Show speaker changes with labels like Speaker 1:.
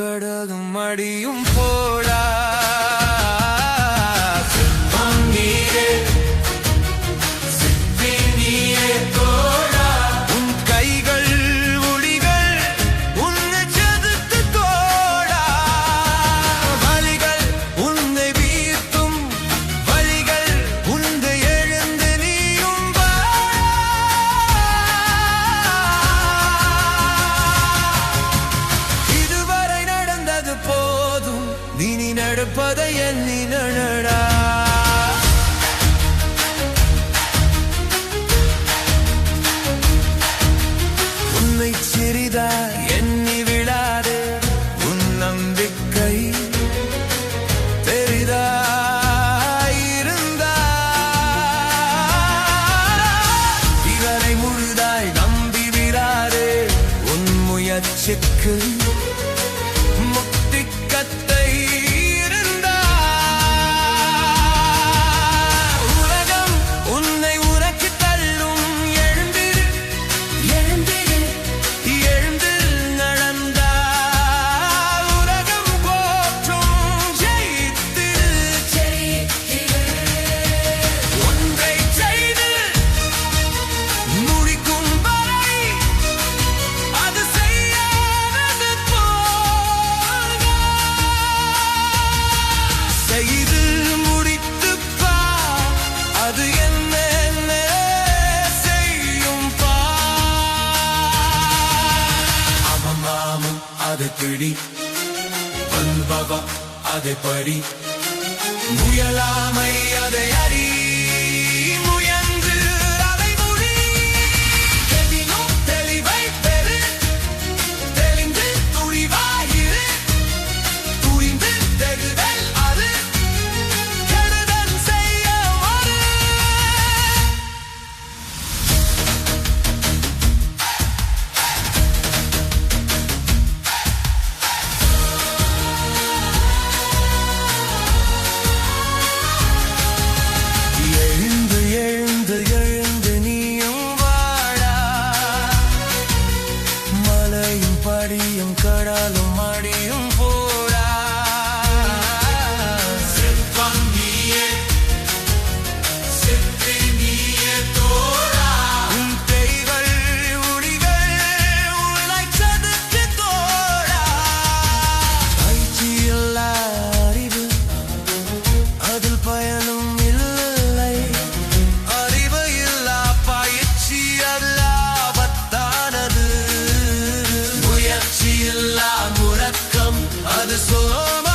Speaker 1: கடலும் அடியும் போல் நடப்பதை எண்ணி நடடா. உன்னை சிறிதா எண்ணி விழாது உன் நம்பிக்கை பெரிதா இருந்தா. இதனை முழுதாய் நம்பி விழாது உன் முயற்சிக்கு அதை பிடி. வல்பவா அதை படி. முயலாமை அதை அறி எல்லாம் முழக்கம் அது சோம